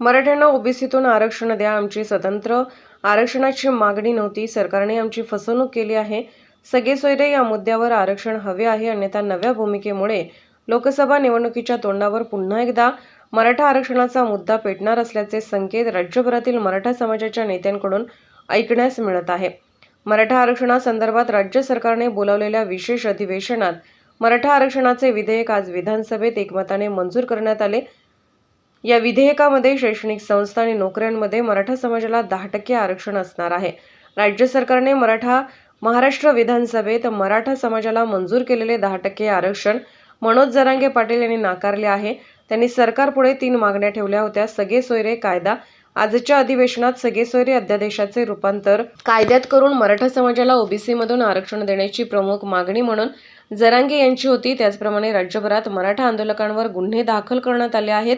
मराठ्यांना ओबीसीतून आरक्षण द्या. आमची स्वतंत्र आरक्षणाची मागणी नव्हती. सरकारने आमची फसवणूक केली आहे. सगळे सोयरे या मुद्द्यावर आरक्षण हवे आहे. अन्यथा नव्या भूमिकेमुळे लोकसभा निवडणुकीच्या तोंडावर पुन्हा एकदा मराठा आरक्षणाचा मुद्दा पेटणार असल्याचे संकेत राज्यभरातील मराठा समाजाच्या नेत्यांकडून ऐकण्यास मिळत आहे. मराठा आरक्षणासंदर्भात राज्य सरकारने बोलावलेल्या विशेष अधिवेशनात मराठा आरक्षणाचे विधेयक आज विधानसभेत एकमताने मंजूर करण्यात आले. या विधेयकामध्ये शैक्षणिक संस्था आणि नोकऱ्यांमध्ये मराठा समाजाला दहा टक्के आरक्षण असणार आहे. राज्य सरकारने मराठा महाराष्ट्र विधानसभेत मराठा समाजाला मंजूर केलेले दहा टक्के आरक्षण मनोज जरांगे पाटील यांनी नाकारले आहे. त्यांनी सरकारपुढे तीन मागण्या ठेवल्या होत्या. सगळे सोयरे कायदा आजच्या अधिवेशनात सगळे सोयरे अध्यादेशाचे रूपांतर कायद्यात करून मराठा समाजाला ओबीसीमधून आरक्षण देण्याची प्रमुख मागणी म्हणून जरांगे यांची होती. त्याचप्रमाणे राज्यभरात मराठा आंदोलकांवर गुन्हे दाखल करण्यात आले आहेत.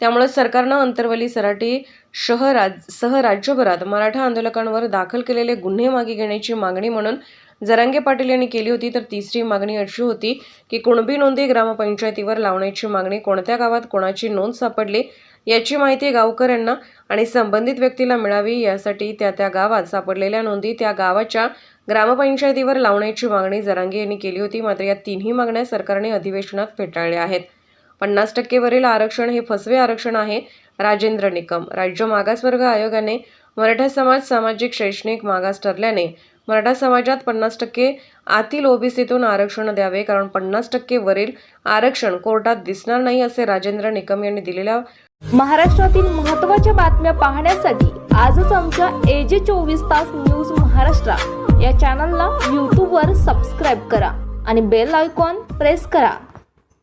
त्यामुळे सरकारनं अंतरवली सराटी शहराज सह राज्यभरात मराठा आंदोलकांवर दाखल केलेले गुन्हे मागे घेण्याची मागणी म्हणून जरांगे पाटील यांनी केली होती तर तिसरी मागणी अशी होती की कुणबी नोंदी ग्रामपंचायतीवर लावण्याची मागणी कोणत्या गावात कोणाची नोंद सापडली याची माहिती गावकऱ्यांना आणि संबंधित व्यक्तीला मिळावी यासाठी त्या त्या गावात सापडलेल्या नोंदी त्या गावाच्या ग्रामपंचायतीवर लावण्याची मागणी जरांगे यांनी केली होती मात्र या तिन्ही मागण्या सरकारने अधिवेशनात फेटाळल्या आहेत. पन्नास टक्केवरील आरक्षण हे फसवे आरक्षण आहे. राजेंद्र निकम राज्य मागासवर्ग आयोगाने मराठा समाज सामाजिक शैक्षणिक मागास ठरल्याने मराठा समाजात पन्नास टक्के आतील ओबीसीतून आरक्षण द्यावे कारण पन्नास टक्के वरील आरक्षण कोर्टात दिसणार नाही असे राजेंद्र निकम यांनी दिलेल्या महाराष्ट्रातील महत्त्वाच्या बातम्या पाहण्यासाठी आजच आमच्या एजे चोवीस तास न्यूज महाराष्ट्र या चॅनलला यूट्यूबवर सबस्क्राईब करा आणि बेल आयकॉन प्रेस करा.